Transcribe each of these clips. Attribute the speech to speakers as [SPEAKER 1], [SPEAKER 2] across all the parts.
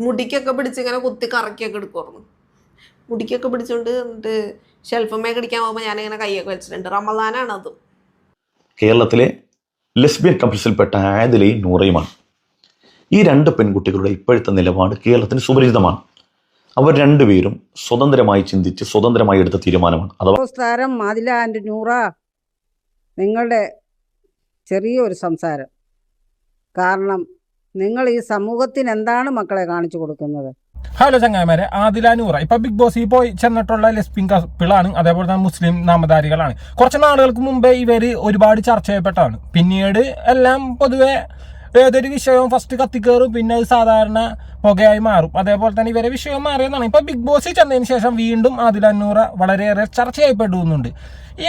[SPEAKER 1] മുടിക്കൊക്കെ പിടിച്ച് ഇങ്ങനെ കുത്തി കറക്കിയൊക്കെ എടുക്കുമായിരുന്നു മുടിക്കൊക്കെ പിടിച്ചോണ്ട് എന്നിട്ട് ഷെൽഫമേ കടിക്കാൻ പോകുമ്പോൾ ഞാനിങ്ങനെ കൈയൊക്കെ വെച്ചിട്ടുണ്ട്. റമദാനാണ് അത്.
[SPEAKER 2] കേരളത്തിലെ ലെസ്ബിയൻ കപ്പിൾസിൽപ്പെട്ട ആദിലയും നൂറയുമാണ്. ഈ രണ്ട് പെൺകുട്ടികളുടെ ഇപ്പോഴത്തെ നിലപാട് കേരളത്തിന് സുപരിചിതമാണ്. അവർ രണ്ടുപേരും സ്വതന്ത്രമായി ചിന്തിച്ച് സ്വതന്ത്രമായി എടുത്ത തീരുമാനമാണ്. അഥവാ
[SPEAKER 3] നമസ്കാരം മാതില ആൻഡ് നൂറ നിങ്ങളുടെ ചെറിയൊരു സംസാരം. കാരണം നിങ്ങൾ ഈ സമൂഹത്തിന് എന്താണ് മക്കളെ കാണിച്ചു കൊടുക്കുന്നത്?
[SPEAKER 4] ഹലോ ചങ്ങായിമാരെ ആദിലാനൂറ ഇപ്പൊ ബിഗ് ഈ പോയി ചെന്നിട്ടുള്ള ലെസ്ബിൻ കപ്പിളാണ് അതേപോലെ തന്നെ മുസ്ലിം നാമധാരികളാണ്. കുറച്ച് നാളുകൾക്ക് മുമ്പേ ഇവർ ഒരുപാട് ചർച്ച ചെയ്യപ്പെട്ടതാണ്. പിന്നീട് എല്ലാം പൊതുവെ ഏതൊരു വിഷയവും ഫസ്റ്റ് കത്തിക്കേറും പിന്നെ അത് സാധാരണ പുകയായി മാറും. അതേപോലെ തന്നെ ഇവരെ വിഷയം മാറിയതാണ് ഇപ്പൊ ബിഗ് ബോസിൽ ചെന്നതിന് ശേഷം വീണ്ടും അതിൽ അന്നൂറ വളരെയേറെ ചർച്ച ചെയ്യപ്പെടുന്നുണ്ട്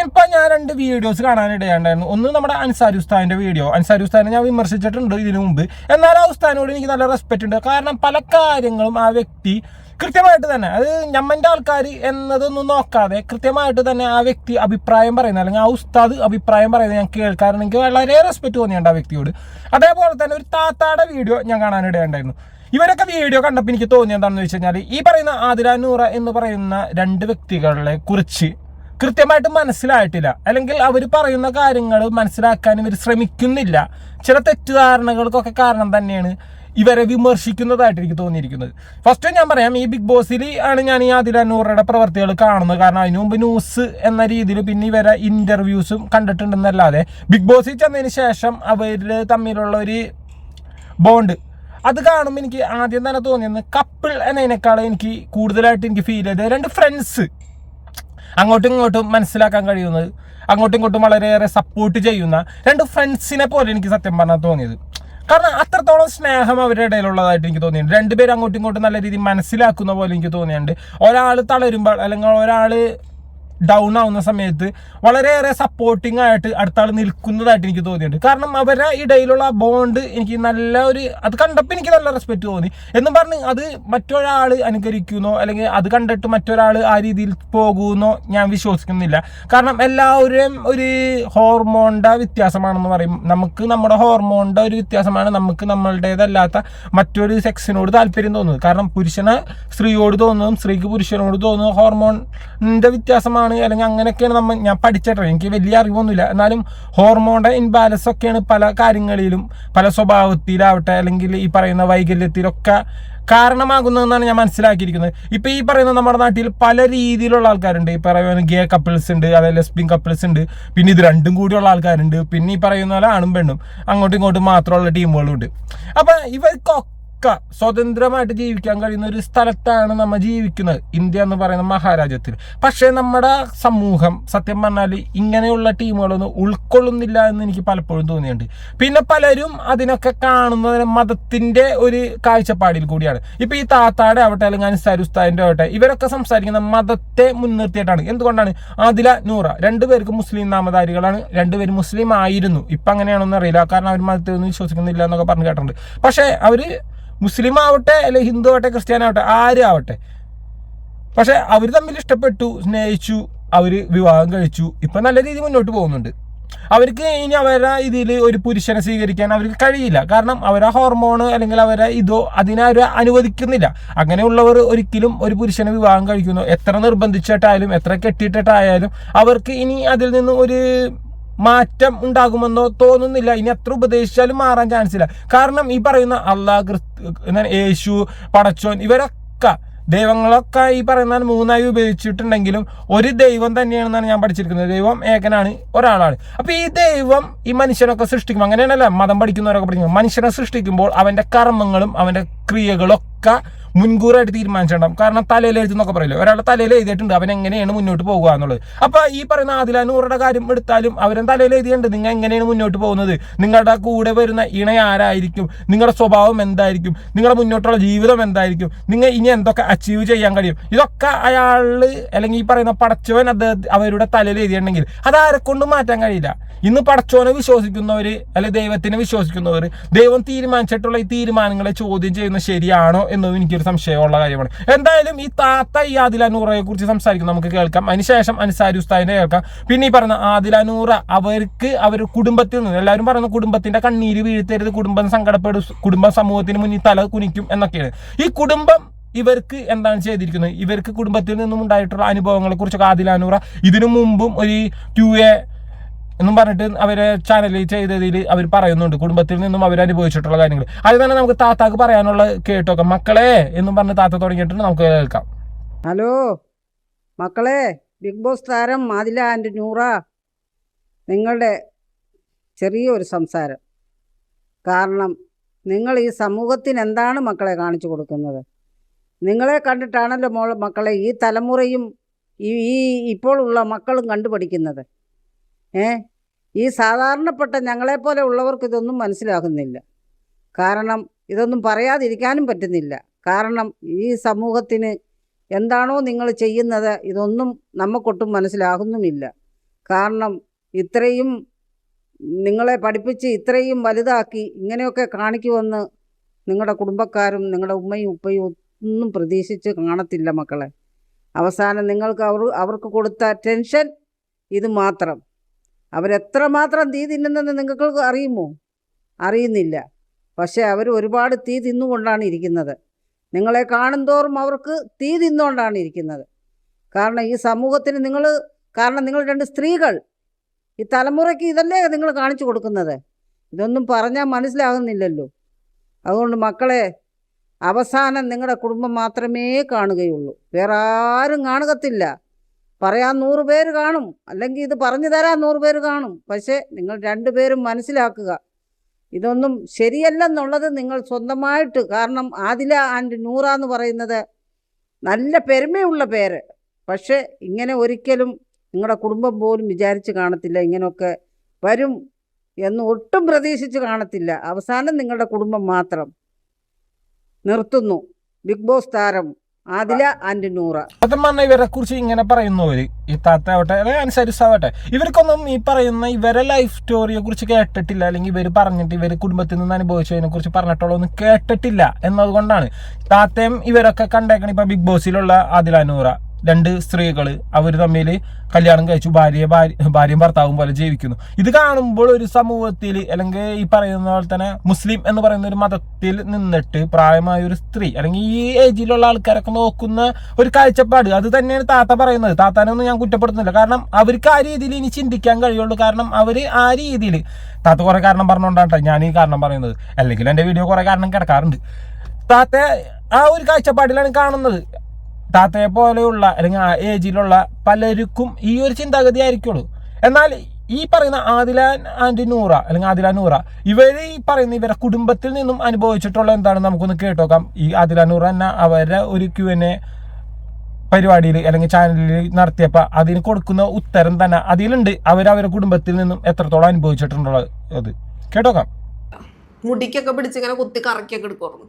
[SPEAKER 4] ഇപ്പൊ ഞാൻ രണ്ട് വീഡിയോസ് കാണാനിടയുണ്ടായിരുന്നു. ഒന്ന് നമ്മുടെ അൻസാരി ഉസ്താദിന്റെ വീഡിയോ അൻസാരി ഉസ്താദിനെ ഞാൻ വിമർശിച്ചിട്ടുണ്ട് ഇതിനു മുമ്പ്. എന്നാൽ ആ ഉസ്താദിനോട് എനിക്ക് നല്ല റെസ്പെക്ട് ഉണ്ട്. കാരണം പല കാര്യങ്ങളും ആ വ്യക്തി കൃത്യമായിട്ട് തന്നെ അത് ഞമ്മന്റെ ആൾക്കാർ എന്നതൊന്നും നോക്കാതെ കൃത്യമായിട്ട് തന്നെ ആ വ്യക്തി അഭിപ്രായം പറയുന്നത് അല്ലെങ്കിൽ ആ ഉസ്താദ് അഭിപ്രായം പറയുന്നത് ഞാൻ കേൾക്കാറുണ്ട്. എനിക്ക് വളരെ റെസ്പെക്റ്റ് തോന്നിയുണ്ട് ആ വ്യക്തിയോട്. അതേപോലെ തന്നെ ഒരു താത്താടെ വീഡിയോ ഞാൻ കാണാനിടയുണ്ടായിരുന്നു ഇവരൊക്കെ വീഡിയോ കണ്ടപ്പോൾ എനിക്ക് തോന്നിയത് എന്താണെന്ന് വെച്ച് കഴിഞ്ഞാൽ ഈ പറയുന്ന ആതിര നൂറ എന്ന് പറയുന്ന രണ്ട് വ്യക്തികളെ കുറിച്ച് കൃത്യമായിട്ട് മനസ്സിലായിട്ടില്ല. അല്ലെങ്കിൽ അവർ പറയുന്ന കാര്യങ്ങൾ മനസ്സിലാക്കാൻ ഇവർ ശ്രമിക്കുന്നില്ല. ചില തെറ്റിദ്ധാരണകൾക്കൊക്കെ കാരണം തന്നെയാണ് ഇവരെ വിമർശിക്കുന്നതായിട്ട് എനിക്ക് തോന്നിയിരിക്കുന്നത്. ഫസ്റ്റ് ഞാൻ പറയാം ഈ ബിഗ് ബോസിൽ ആണ് ഞാൻ ഈ അതിൽ നൂറയുടെ പ്രവർത്തികൾ കാണുന്നത്. കാരണം അതിനു മുമ്പ് ന്യൂസ് എന്ന രീതിയിൽ പിന്നെ ഇവരെ ഇന്റർവ്യൂസും കണ്ടിട്ടുണ്ടെന്നല്ലാതെ ബിഗ് ബോസിൽ ചെന്നതിന് ശേഷം അവർ തമ്മിലുള്ള ഒരു ബോണ്ട് അത് കാണുമ്പോൾ എനിക്ക് ആദ്യം തന്നെ തോന്നിയത് കപ്പിൾ എന്നതിനേക്കാൾ എനിക്ക് കൂടുതലായിട്ട് എനിക്ക് ഫീൽ ചെയ്തത് രണ്ട് ഫ്രണ്ട്സ് അങ്ങോട്ടും ഇങ്ങോട്ടും മനസ്സിലാക്കാൻ കഴിയുന്നത് അങ്ങോട്ടും ഇങ്ങോട്ടും വളരെയേറെ സപ്പോർട്ട് ചെയ്യുന്ന രണ്ട് ഫ്രണ്ട്സിനെ പോലെ എനിക്ക് സത്യം പറഞ്ഞാൽ തോന്നിയത്. കാരണം അത്രത്തോളം സ്നേഹം അവരുടെ ഇടയിലുള്ളതായിട്ട് എനിക്ക് തോന്നിയിട്ടുണ്ട്. രണ്ടുപേരും അങ്ങോട്ടും ഇങ്ങോട്ടും നല്ല രീതിയിൽ മനസ്സിലാക്കുന്ന പോലെ എനിക്ക് തോന്നിയിട്ടുണ്ട്. ഒരാൾ തളരുമ്പോൾ അല്ലെങ്കിൽ ഒരാൾ ഡൗൺ ആവുന്ന സമയത്ത് വളരെയേറെ സപ്പോർട്ടിംഗ് ആയിട്ട് അടുത്ത ആൾ നിൽക്കുന്നതായിട്ട് എനിക്ക് തോന്നിയിട്ടുണ്ട്. കാരണം അവരുടെ ഇടയിലുള്ള ബോണ്ട് എനിക്ക് നല്ല ഒരു അത് കണ്ടപ്പോൾ എനിക്ക് നല്ല റെസ്പെക്റ്റ് തോന്നി. എന്ന് പറഞ്ഞ് അത് മറ്റൊരാൾ അനുകരിക്കുന്നോ അല്ലെങ്കിൽ അത് കണ്ടിട്ട് മറ്റൊരാൾ ആ രീതിയിൽ പോകുമെന്നോ ഞാൻ വിശ്വസിക്കുന്നില്ല. കാരണം എല്ലാവരും ഒരു ഹോർമോണിന്റെ വ്യത്യാസമാണെന്ന് പറയും. നമുക്ക് നമ്മുടെ ഹോർമോണിന്റെ ഒരു വ്യത്യാസമാണ് നമുക്ക് നമ്മളുടേതല്ലാത്ത മറ്റൊരു സെക്സിനോട് താല്പര്യം തോന്നുന്നത്. കാരണം പുരുഷന് സ്ത്രീയോട് തോന്നുന്നതും സ്ത്രീക്ക് പുരുഷനോട് തോന്നുന്ന ഹോർമോണിന്റെ വ്യത്യാസമാണ് അല്ലെങ്കിൽ അങ്ങനെയൊക്കെയാണ് നമ്മൾ ഞാൻ പഠിച്ചിട്ടുള്ളത് എനിക്ക് വലിയ അറിവൊന്നുമില്ല. എന്നാലും ഹോർമോണിന്റെ ഇൻബാലൻസ് ഒക്കെയാണ് പല കാര്യങ്ങളിലും പല സ്വഭാവത്തിലാവട്ടെ അല്ലെങ്കിൽ ഈ പറയുന്ന വൈകല്യത്തിലൊക്കെ കാരണമാകുന്നതെന്നാണ് ഞാൻ മനസ്സിലാക്കിയിരിക്കുന്നത്. ഇപ്പം ഈ പറയുന്ന നമ്മുടെ നാട്ടിൽ പല രീതിയിലുള്ള ആൾക്കാരുണ്ട്. ഈ പറയുന്ന ഗേ കപ്പിൾസ് ഉണ്ട് അതായത് ലെസ്ബിൻ കപ്പിൾസ് ഉണ്ട്. പിന്നെ ഇത് രണ്ടും കൂടിയുള്ള ആൾക്കാരുണ്ട്. പിന്നെ ഈ പറയുന്ന പോലെ ആണും പെണ്ണും. അങ്ങോട്ടും ഇങ്ങോട്ടും മാത്രമുള്ള ടീമുകളുണ്ട് അപ്പൊ ഇവർക്കൊക്കെ സ്വതന്ത്രമായിട്ട് ജീവിക്കാൻ കഴിയുന്ന ഒരു സ്ഥലത്താണ് നമ്മൾ ജീവിക്കുന്നത്. ഇന്ത്യ എന്ന് പറയുന്ന മഹാരാജ്യത്തിൽ. പക്ഷേ നമ്മുടെ സമൂഹം സത്യം പറഞ്ഞാൽ ഇങ്ങനെയുള്ള ടീമുകളൊന്നും ഉൾക്കൊള്ളുന്നില്ല എന്ന് എനിക്ക് പലപ്പോഴും തോന്നിയിട്ടുണ്ട്. പിന്നെ പലരും അതിനൊക്കെ കാണുന്നത് മതത്തിന്റെ ഒരു കാഴ്ചപ്പാടിൽ കൂടിയാണ്. ഇപ്പോൾ ഈ താത്താടെ ആവട്ടെ അല്ലെങ്കിൽ അൻസാരി ഉസ്താദിന്റെ ആവട്ടെ ഇവരൊക്കെ സംസാരിക്കുന്ന മതത്തെ മുൻനിർത്തിയിട്ടാണ്. എന്തുകൊണ്ടാണ്? ആദില നൂറ രണ്ടുപേർക്ക് മുസ്ലിം നാമധാരികളാണ് രണ്ടുപേരും മുസ്ലിം ആയിരുന്നു. ഇപ്പം അങ്ങനെയാണെന്ന് അറിയില്ല. കാരണം അവർ മതത്തെ ഒന്നും വിശ്വസിക്കുന്നില്ല എന്നൊക്കെ പറഞ്ഞു കേട്ടിട്ടുണ്ട്. പക്ഷേ അവർ മുസ്ലിം ആവട്ടെ അല്ലെങ്കിൽ ഹിന്ദു ആവട്ടെ ക്രിസ്ത്യാനി ആവട്ടെ ആരും ആവട്ടെ പക്ഷെ അവർ തമ്മിൽ ഇഷ്ടപ്പെട്ടു സ്നേഹിച്ചു അവർ വിവാഹം കഴിച്ചു. ഇപ്പം നല്ല രീതിയിൽ മുന്നോട്ട് പോകുന്നുണ്ട്. അവർക്ക് ഇനി അവരുടെ ഇതിൽ ഒരു പുരുഷനെ സ്വീകരിക്കാൻ അവർക്ക് കഴിയില്ല. കാരണം അവരെ ഹോർമോണ് അല്ലെങ്കിൽ അവരെ ഇതോ അതിനെ അവർ അനുവദിക്കുന്നില്ല. അങ്ങനെയുള്ളവർ ഒരിക്കലും ഒരു പുരുഷനെ വിവാഹം കഴിക്കുന്നു. എത്ര നിർബന്ധിച്ചിട്ടായാലും എത്ര കെട്ടിയിട്ടിട്ടായാലും അവർക്ക് ഇനി അതിൽ നിന്ന് ഒരു മാറ്റം ഉണ്ടാകുമെന്നോ തോന്നുന്നില്ല. ഇനി എത്ര ഉപദേശിച്ചാലും മാറാൻ ചാൻസ് ഇല്ല. കാരണം ഈ പറയുന്ന അള്ളാഹ് യേശു പടച്ചോൻ ഇവരൊക്കെ ദൈവങ്ങളൊക്കെ ഈ പറയുന്ന മൂന്നായി ഉപയോഗിച്ചിട്ടുണ്ടെങ്കിലും ഒരു ദൈവം തന്നെയാണെന്നാണ് ഞാൻ പഠിച്ചിരിക്കുന്നത്. ദൈവം ഏകനാണ് ഒരാളാണ്. അപ്പൊ ഈ ദൈവം ഈ മനുഷ്യനൊക്കെ സൃഷ്ടിക്കും അങ്ങനെയാണല്ലോ മതം പഠിക്കുന്നവരൊക്കെ പഠിക്കുന്നത് മനുഷ്യനെ സൃഷ്ടിക്കുമ്പോൾ അവന്റെ കർമ്മങ്ങളും അവന്റെ ക്രിയകളൊക്കെ മുൻകൂറായിട്ട് തീരുമാനിച്ചിട്ടുണ്ടാവും. കാരണം തലയിൽ എഴുതുന്നൊക്കെ പറയില്ല? ഒരാളുടെ തലയിൽ എഴുതിയിട്ടുണ്ട് അവൻ എങ്ങനെയാണ് മുന്നോട്ട് പോകുക എന്നുള്ളത്. അപ്പൊ ഈ പറയുന്ന ആദിലാനൂറുടെ കാര്യം എടുത്താലും അവരും തലയിൽ എഴുതിയിട്ടുണ്ട്. നിങ്ങൾ എങ്ങനെയാണ് മുന്നോട്ട് പോകുന്നത്? നിങ്ങളുടെ കൂടെ വരുന്ന ഇണ ആരായിരിക്കും? നിങ്ങളുടെ സ്വഭാവം എന്തായിരിക്കും? നിങ്ങളുടെ മുന്നോട്ടുള്ള ജീവിതം എന്തായിരിക്കും? നിങ്ങൾ ഇനി എന്തൊക്കെ അച്ചീവ് ചെയ്യാൻ കഴിയും? ഇതൊക്കെ അയാൾ അല്ലെങ്കിൽ ഈ പറയുന്ന പടച്ചവൻ അത് അവരുടെ തലയിൽ എഴുതിയിട്ടുണ്ടെങ്കിൽ അത് ആരെ കൊണ്ടും മാറ്റാൻ കഴിയില്ല. ഇന്ന് പടച്ചോനെ വിശ്വസിക്കുന്നവർ അല്ലെ ദൈവത്തിനെ വിശ്വസിക്കുന്നവർ ദൈവം തീരുമാനിച്ചിട്ടുള്ള ഈ തീരുമാനങ്ങളെ ചോദ്യം ചെയ്യുന്നത് ശരിയാണോ എന്നതും എനിക്കൊരു സംശയമുള്ള കാര്യമാണ്. എന്തായാലും ഈ താത്ത ഈ ആദിലാനൂറയെ കുറിച്ച് സംസാരിക്കും നമുക്ക് കേൾക്കാം. അതിനുശേഷം അൻസാരി ഉസ്താദിനെ കേൾക്കാം. പിന്നെ ഈ പറഞ്ഞ ആദിലാനൂറ അവർക്ക് അവർ കുടുംബത്തിൽ നിന്ന് എല്ലാവരും പറയുന്ന കുടുംബത്തിന്റെ കണ്ണീര് വീഴ്ത്തരുത് കുടുംബം സങ്കടപ്പെടും കുടുംബ സമൂഹത്തിന് മുന്നിൽ തല കുനിക്കും എന്നൊക്കെയാണ്. ഈ കുടുംബം ഇവർക്ക് എന്താണ് ചെയ്തിരിക്കുന്നത്? ഇവർക്ക് കുടുംബത്തിൽ നിന്നും ഉണ്ടായിട്ടുള്ള അനുഭവങ്ങളെ കുറിച്ചൊക്കെ ആദിലാനൂറ ഇതിനു മുമ്പും ഒരു ക്യൂ എ എന്നും പറഞ്ഞിട്ട് അവരെ ചാനലിൽ ചെയ്തതിൽ അവർ പറയുന്നുണ്ട്. കുടുംബത്തിൽ നിന്നും അവർ അനുഭവിച്ചിട്ടുള്ള കാര്യങ്ങൾ. അത് തന്നെ നമുക്ക് താത്താക്ക് പറയാനുള്ള കേട്ടോക്കാം. മക്കളെ എന്നും പറഞ്ഞ് താത്ത തുടങ്ങിയിട്ടുണ്ട്. നമുക്ക് കേൾക്കാം.
[SPEAKER 3] ഹലോ മക്കളെ ബിഗ് ബോസ് താരം മാതില ആൻഡ് നൂറ. നിങ്ങളുടെ ചെറിയൊരു സംസാരം. കാരണം നിങ്ങൾ ഈ സമൂഹത്തിന് എന്താണ് മക്കളെ കാണിച്ചു കൊടുക്കുന്നത്? നിങ്ങളെ കണ്ടിട്ടാണല്ലോ മോൾ മക്കളെ ഈ തലമുറയും ഈ ഈ ഇപ്പോഴുള്ള മക്കളും കണ്ടുപഠിക്കുന്നത്. ഏ? ഈ സാധാരണപ്പെട്ട ഞങ്ങളെപ്പോലെ ഉള്ളവർക്ക് ഇതൊന്നും മനസ്സിലാകുന്നില്ല. കാരണം ഇതൊന്നും പറയാതിരിക്കാനും പറ്റുന്നില്ല. കാരണം ഈ സമൂഹത്തിന് എന്താണോ നിങ്ങൾ ചെയ്യുന്നത് ഇതൊന്നും നമുക്കൊട്ടും മനസ്സിലാകുന്നുമില്ല. കാരണം ഇത്രയും നിങ്ങളെ പഠിപ്പിച്ച് ഇത്രയും വലുതാക്കി ഇങ്ങനെയൊക്കെ കാണിക്കുമെന്ന് നിങ്ങളുടെ കുടുംബക്കാരും നിങ്ങളുടെ ഉമ്മയും ഉപ്പയും ഒന്നും പ്രതീക്ഷിച്ച് കാണത്തില്ല മക്കളെ. അവസാനം നിങ്ങൾക്ക് അവർ അവർക്ക് കൊടുത്ത ടെൻഷൻ ഇത് മാത്രം. അവരെത്രമാത്രം തീ തിന്നുന്നെന്ന് നിങ്ങൾക്ക് അറിയുമോ? അറിയുന്നില്ല. പക്ഷേ അവർ ഒരുപാട് തീ തിന്നുകൊണ്ടാണ് ഇരിക്കുന്നത്. നിങ്ങളെ കാണുന്തോറും അവർക്ക് തീ തിന്നുകൊണ്ടാണ് ഇരിക്കുന്നത്. കാരണം ഈ സമൂഹത്തിന് നിങ്ങൾ കാരണം നിങ്ങൾ രണ്ട് സ്ത്രീകൾ. ഈ തലമുറയ്ക്ക് ഇതല്ലേ നിങ്ങൾ കാണിച്ചു കൊടുക്കുന്നത്? ഇതൊന്നും പറഞ്ഞാൽ മനസ്സിലാകുന്നില്ലല്ലോ. അതുകൊണ്ട് മക്കളെ അവസാനം നിങ്ങളുടെ കുടുംബം മാത്രമേ കാണുകയുള്ളൂ. വേറെ ആരും കാണുകത്തില്ല. പറയാൻ നൂറ് പേര് കാണും. അല്ലെങ്കിൽ ഇത് പറഞ്ഞു തരാൻ നൂറ് പേര് കാണും. പക്ഷേ നിങ്ങൾ രണ്ടുപേരും മനസ്സിലാക്കുക. ഇതൊന്നും ശരിയല്ലെന്നുള്ളത് നിങ്ങൾ സ്വന്തമായിട്ട് കാരണം ആദില ആൻഡ് നൂറ എന്ന് പറയുന്നത് നല്ല പെരുമയുള്ള പേര്. പക്ഷേ ഇങ്ങനെ ഒരിക്കലും നിങ്ങളുടെ കുടുംബം പോലും വിചാരിച്ച് കാണത്തില്ല ഇങ്ങനെയൊക്കെ വരും എന്ന് ഒട്ടും പ്രതീക്ഷിച്ച് കാണത്തില്ല. അവസാനം നിങ്ങളുടെ കുടുംബം മാത്രം നിർത്തുന്നു. ബിഗ് ബോസ് താരം ആദില ആൻഡ് നൂറ.
[SPEAKER 4] സത്യം ഇവരെ കുറിച്ച് ഇങ്ങനെ പറയുന്നവര് ഈ താത്ത ആവട്ടെ അല്ലെങ്കിൽ അനുസരിച്ചാവട്ടെ ഇവർക്കൊന്നും ഈ പറയുന്ന ഇവരെ ലൈഫ് സ്റ്റോറിയെ കുറിച്ച് കേട്ടിട്ടില്ല അല്ലെങ്കിൽ ഇവർ പറഞ്ഞിട്ട് ഇവർ കുടുംബത്തിൽ നിന്ന് അനുഭവിച്ചതിനെ കുറിച്ച് പറഞ്ഞിട്ടുള്ളതൊന്നും കേട്ടിട്ടില്ല എന്നതുകൊണ്ടാണ്. താത്തയും ഇവരൊക്കെ കണ്ടേക്കണ ഇപ്പൊ ബിഗ് ബോസിലുള്ള ആദിലാനൂറ രണ്ട് സ്ത്രീകൾ അവർ തമ്മിൽ കല്യാണം കഴിച്ചു. ഭാര്യയെ ഭാര്യ ഭാര്യയും ഭർത്താവും പോലെ ജീവിക്കുന്നു. ഇത് കാണുമ്പോൾ ഒരു സമൂഹത്തിൽ അല്ലെങ്കിൽ ഈ പറയുന്ന പോലെ തന്നെ മുസ്ലിം എന്ന് പറയുന്ന ഒരു മതത്തിൽ നിന്നിട്ട് പ്രായമായ ഒരു സ്ത്രീ അല്ലെങ്കിൽ ഈ ഏജിലുള്ള ആൾക്കാരൊക്കെ നോക്കുന്ന ഒരു കാഴ്ചപ്പാട്. അത് തന്നെയാണ് താത്ത പറയുന്നത്. താത്താനൊന്നും ഞാൻ കുറ്റപ്പെടുത്തുന്നില്ല. കാരണം അവർക്ക് ആ രീതിയിൽ ഇനി ചിന്തിക്കാൻ കഴിയുള്ളൂ. കാരണം അവർ ആ രീതിയിൽ താത്ത കുറെ കാരണം പറഞ്ഞുകൊണ്ടാണ് ഞാൻ ഈ കാരണം പറയുന്നത്. അല്ലെങ്കിൽ എന്റെ വീഡിയോ കുറെ കാരണം കിടക്കാറുണ്ട്. താത്ത ആ ഒരു കാഴ്ചപ്പാടിലാണ് കാണുന്നത്. താത്തയെ പോലെയുള്ള അല്ലെങ്കിൽ ആ ഏജിലുള്ള പലർക്കും ഈ ഒരു ചിന്താഗതി ആയിരിക്കുള്ളൂ. എന്നാൽ ഈ പറയുന്ന ആദിലാൻ ആൻഡ് നൂറ അല്ലെങ്കിൽ ആദില നൂറ ഇവർ ഈ പറയുന്ന ഇവരുടെ കുടുംബത്തിൽ നിന്നും അനുഭവിച്ചിട്ടുള്ള എന്താണ്? നമുക്കൊന്ന് കേട്ടോക്കാം. ഈ ആദില നൂറ എന്ന അവരുടെ ഒരു ക്യു എൻ എ പരിപാടിയിൽ അല്ലെങ്കിൽ ചാനലിൽ നടത്തിയപ്പോൾ അതിന് കൊടുക്കുന്ന ഉത്തരം തന്നെ അതിലുണ്ട്. അവർ അവരുടെ കുടുംബത്തിൽ നിന്നും എത്രത്തോളം അനുഭവിച്ചിട്ടുള്ളത്. കേട്ടോക്കാം.
[SPEAKER 1] മുടിക്കൊക്കെ പിടിച്ച് ഇങ്ങനെ കുത്തി കറക്കിയൊക്കെ എടുക്കുമായിരുന്നു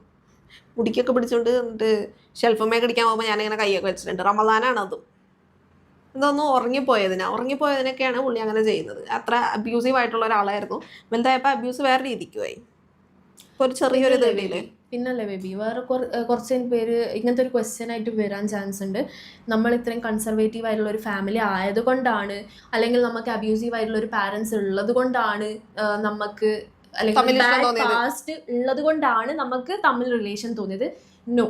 [SPEAKER 1] മുടിക്കൊക്കെ പിടിച്ചുകൊണ്ട് എന്നിട്ട് ഷെൽഫമ്മേ കടിക്കാൻ പോകുമ്പോൾ ഞാനിങ്ങനെ കൈയൊക്കെ വെച്ചിട്ടുണ്ട്. റമദാനാണ് അതും. ഇതൊന്നും ഉറങ്ങിപ്പോയതിനാ ഉറങ്ങിപ്പോയതിനൊക്കെയാണ് പുള്ളി അങ്ങനെ ചെയ്യുന്നത്. അത്ര അബ്യൂസീവ് ആയിട്ടുള്ള ഒരാളായിരുന്നു. വലുതായപ്പോൾ അബ്യൂസ് വേറെ രീതിക്ക് പോയി ഇപ്പോൾ ഒരു ചെറിയൊരു ഇതല്ലേ?
[SPEAKER 5] പിന്നല്ലേ ബേബി? വേറെ കുറച്ച് പേര് ഇങ്ങനത്തെ ഒരു ക്വസ്റ്റ്യൻ ആയിട്ട് വരാൻ ചാൻസ് ഉണ്ട്. നമ്മൾ ഇത്രയും കൺസർവേറ്റീവ് ആയിട്ടുള്ള ഒരു ഫാമിലി ആയതുകൊണ്ടാണ് അല്ലെങ്കിൽ നമുക്ക് അബ്യൂസീവ് ആയിട്ടുള്ള ഒരു പാരൻസ് ഉള്ളത് കൊണ്ടാണ് നമുക്ക് അല്ലെങ്കിൽ പാസ്റ്റ് ഉള്ളത് കൊണ്ടാണ് നമുക്ക് തമ്മിൽ റിലേഷൻ തോന്നിയത്. No